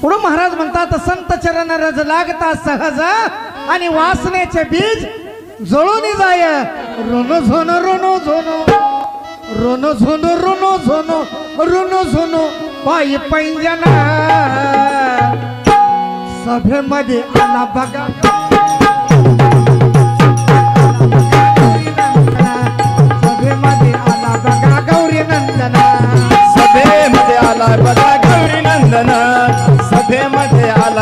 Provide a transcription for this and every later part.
पुढे महाराज म्हणतात संत चरण रज लागता सहज आणि वासनेचे बीज जळून जाय. रुनो झोन रुनो झोन रुनो झोन रुनो झोन रुनो झोन पायी पैंजना सभेमध्ये आला बघा. सभेमध्ये आला बघा गौरी नंदना. सभेमध्ये आला बघा गौरी नंदना.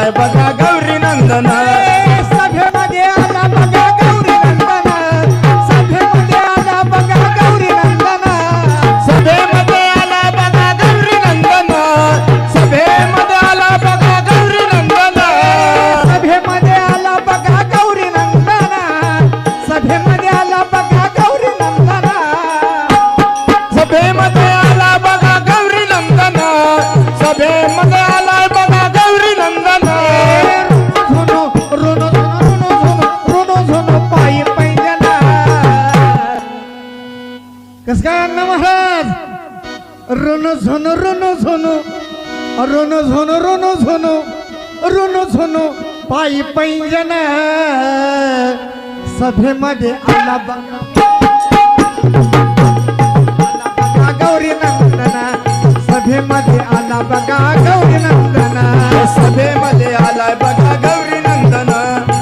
आलाय बघा गौरी नंदन. सभेमध्ये आला बघा गौरी सभेमध्ये आला बघा गौरी सभेमध्ये आला बघा गौरी नंदन. सभेमध्ये आला बघा गौरी नंदन. सभेमध्ये आला बघा गौरी सभेमध्ये आला बघा गौरी सभेमध्ये आला बघा गौरी नंदन. कस काय अण्णा महाराज रोनो झोनो रोनो झोनो रोनो झोनो रोनो झोनो रोनो झोनो पायी पैंजना सभेमध्ये आला बघा गौरी नंदना सभेमध्ये आला बघा गौरी नंदना सभे